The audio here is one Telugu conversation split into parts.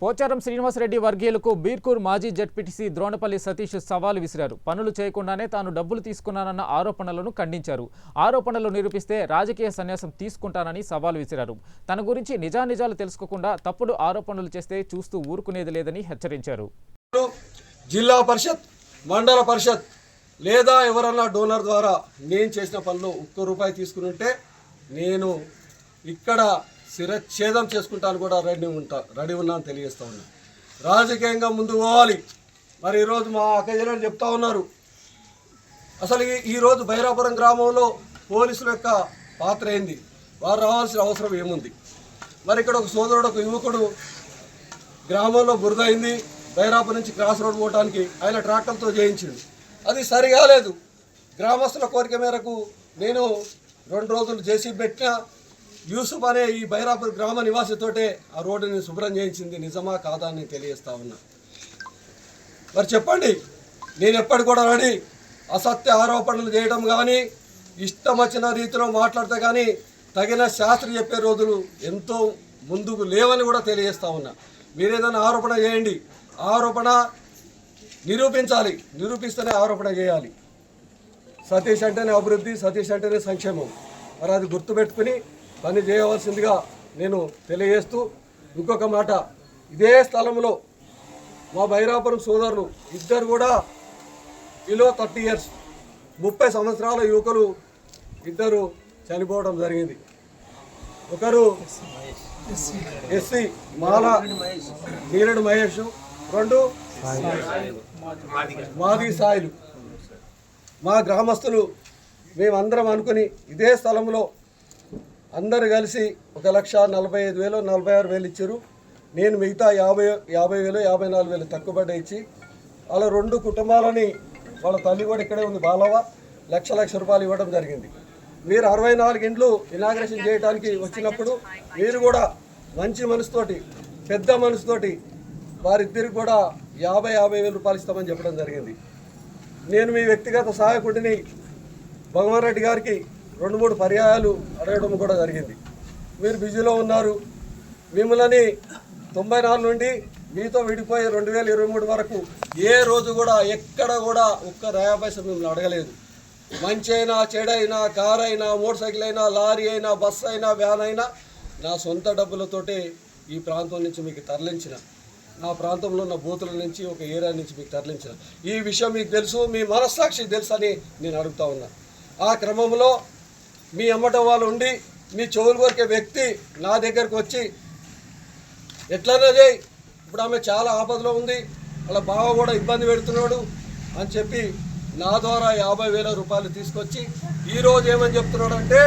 పోచారం శ్రీనివాసరెడ్డి వర్గీయులకు బీర్కూర్ మాజీ జడ్పీటీసీ ద్రోణపల్లి సతీష్ సవాలు విసిరారు. పనులు చేయకుండానే తాను డబ్బులు తీసుకున్నానన్న ఆరోపణలను ఖండించారు. ఆరోపణలు నిరూపిస్తే రాజకీయ సన్యాసం తీసుకుంటానని సవాలు విసిరారు. తన గురించి నిజానిజాలు తెలుసుకోకుండా తప్పుడు ఆరోపణలు చేస్తే చూస్తూ ఊరుకునేది లేదని హెచ్చరించారు. జిల్లా పరిషత్ మండల పరిషత్ లేదా ఎవరన్నా డోనర్ ద్వారా నేను చేసిన పనులు ఒక్క రూపాయి తీసుకుని ఉంటే నేను ఇక్కడ శిరఛేదం చేసుకుంటాను కూడా రెడీ ఉంటా రెడీ ఉన్నాను తెలియజేస్తా ఉన్నా. రాజకీయంగా ముందు పోవాలి. మరి ఈరోజు మా అక్కజనని చెప్తా ఉన్నారు. అసలు ఈరోజు బైరాపురం గ్రామంలో పోలీసుల యొక్క పాత్ర ఏంది? వారు రావాల్సిన అవసరం ఏముంది? మరి ఇక్కడ ఒక సోదరుడు ఒక యువకుడు గ్రామంలో బురద అయింది బైరాపు నుంచి క్రాస్ రోడ్ పోవడానికి ఆయన ట్రాక్టర్తో చేయించింది. అది సరి కాలేదు గ్రామస్తుల కోరిక మేరకు నేను రెండు రోజులు చేసి పెట్టిన యూసుఫ్ అనే ఈ బైరాపూర్ గ్రామ నివాసితోటే ఆ రోడ్డుని శుభ్రం చేయించింది నిజమా కాదా అని తెలియజేస్తా ఉన్నా. మరి చెప్పండి నేను ఎప్పటి కూడా రెడీ అసత్య ఆరోపణలు చేయడం కానీ ఇష్టం వచ్చిన రీతిలో మాట్లాడితే కానీ తగిన శాస్త్రి చెప్పే రోజులు ఎంతో ముందుకు లేవని కూడా తెలియజేస్తా ఉన్నా. మీరు ఏదైనా ఆరోపణ చేయండి. ఆరోపణ నిరూపించాలి. నిరూపిస్తేనే ఆరోపణ చేయాలి. సతీష్ అంటేనే అభివృద్ధి సతీష్ అంటేనే సంక్షేమం. మరి అది గుర్తుపెట్టుకుని పని చేయవలసిందిగా నేను తెలియజేస్తూ ఇంకొక మాట. ఇదే స్థలంలో మా బైరాపురం సోదరులు ఇద్దరు కూడా బిలో థర్టీ ఇయర్స్ ముప్పై సంవత్సరాల యువకులు ఇద్దరు చనిపోవడం జరిగింది. ఒకరు ఎస్సీ మాల నీరడు మహేష్ రెండు మాది సాయిలు. మా గ్రామస్తులు మేమందరం అనుకుని ఇదే స్థలంలో అందరు కలిసి ఒక లక్ష నలభై ఐదు వేలు నలభై ఆరు వేలు ఇచ్చారు. నేను మిగతా యాభై యాభై వేలు యాభై నాలుగు వేలు తక్కువ పడ్డ ఇచ్చి వాళ్ళ రెండు కుటుంబాలని వాళ్ళ తల్లి కూడా ఇక్కడే ఉంది బాలవ లక్ష లక్ష రూపాయలు ఇవ్వడం జరిగింది. మీరు అరవై నాలుగు ఇండ్లు ఇనాగ్రేషన్ చేయడానికి వచ్చినప్పుడు మీరు కూడా మంచి మనసుతోటి పెద్ద మనసుతోటి వారిద్దరికి కూడా యాభై యాభై వేల రూపాయలు ఇస్తామని చెప్పడం జరిగింది. నేను మీ వ్యక్తిగత సహాయకుడిని భగవాన్ రెడ్డి గారికి రెండు మూడు పర్యాయాలు అడగడం కూడా జరిగింది. మీరు బిజీలో ఉన్నారు. మిమ్మల్ని తొంభై నాలుగు నుండి మీతో విడిపోయే రెండు వేల ఇరవై మూడు వరకు ఏ రోజు కూడా ఎక్కడ కూడా ఒక్క రాయా మిమ్మల్ని అడగలేదు. మంచి అయినా చెడైనా కార్ అయినా మోటార్ సైకిల్ అయినా లారీ అయినా బస్సు అయినా వ్యాన్ అయినా నా సొంత డబ్బులతోటే ఈ ప్రాంతం నుంచి మీకు తరలించిన. నా ప్రాంతంలో ఉన్న బూతుల నుంచి ఒక ఏరియా నుంచి మీకు తరలించిన. ఈ విషయం మీకు తెలుసు మీ మనస్సాక్షి తెలుసు అని నేను అడుగుతా ఉన్నా. ఆ క్రమంలో మీ అమ్మట వాళ్ళు ఉండి మీ చెవులు కొరికే వ్యక్తి నా దగ్గరకు వచ్చి ఎట్లనే చేయి ఇప్పుడు ఆమె చాలా ఆపదలో ఉంది అలా బావ కూడా ఇబ్బంది పెడుతున్నాడు అని చెప్పి నా ద్వారా యాభై వేల రూపాయలు తీసుకొచ్చి ఈరోజు ఏమని చెప్తున్నాడు అంటే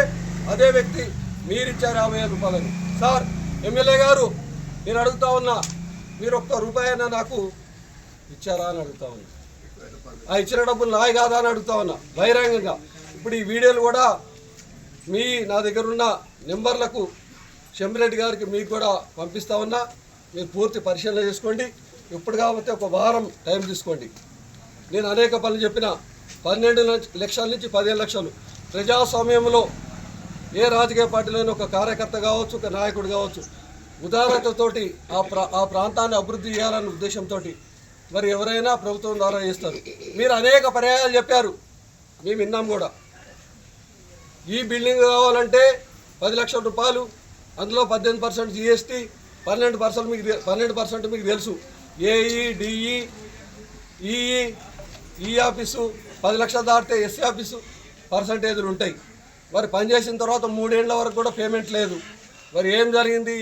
అదే వ్యక్తి మీరిచ్చారు యాభై వేల రూపాయలని. సార్ ఎమ్మెల్యే గారు నేను అడుగుతా ఉన్నా మీరు ఒక్క రూపాయి అయినా నాకు ఇచ్చారా అని అడుగుతా ఉన్నా. ఆ ఇచ్చిన డబ్బులు నాయి కాదా అని అడుగుతా ఉన్నా బహిరంగంగా. ఇప్పుడు ఈ వీడియోలు కూడా మీ నా దగ్గర ఉన్న నెంబర్లకు శంభిరెడ్డి గారికి మీకు కూడా పంపిస్తా ఉన్నా. మీరు పూర్తి పరిశీలన చేసుకోండి. ఇప్పుడు కాబట్టి ఒక వారం టైం తీసుకోండి. నేను అనేక పనులు చెప్పిన పన్నెండు లక్షల నుంచి పదిహేను లక్షలు. ప్రజాస్వామ్యంలో ఏ రాజకీయ పార్టీలోని ఒక కార్యకర్త కావచ్చు ఒక నాయకుడు కావచ్చు ఉదారతతోటి ఆ ప్రా ఆ ప్రాంతాన్ని అభివృద్ధి చేయాలనే ఉద్దేశంతో మరి ఎవరైనా ప్రభుత్వం ద్వారా చేస్తారు. మీరు అనేక పర్యాయాలు చెప్పారు. మేము విన్నాం కూడా. ఈ బిల్డింగ్ కావాలంటే పది లక్షల రూపాయలు అందులో పద్దెనిమిది పర్సెంట్ జిఎస్టీ పన్నెండు పర్సెంట్ మీకు పన్నెండు పర్సెంట్ మీకు తెలుసు. ఏఈ డిఈ ఈఈ ఈ ఆఫీసు పది లక్షలు దాటితే ఎస్సీ ఆఫీసు పర్సంటేజ్లు ఉంటాయి. మరి పనిచేసిన తర్వాత మూడేళ్ళ వరకు కూడా పేమెంట్ లేదు. మరి ఏం జరిగింది?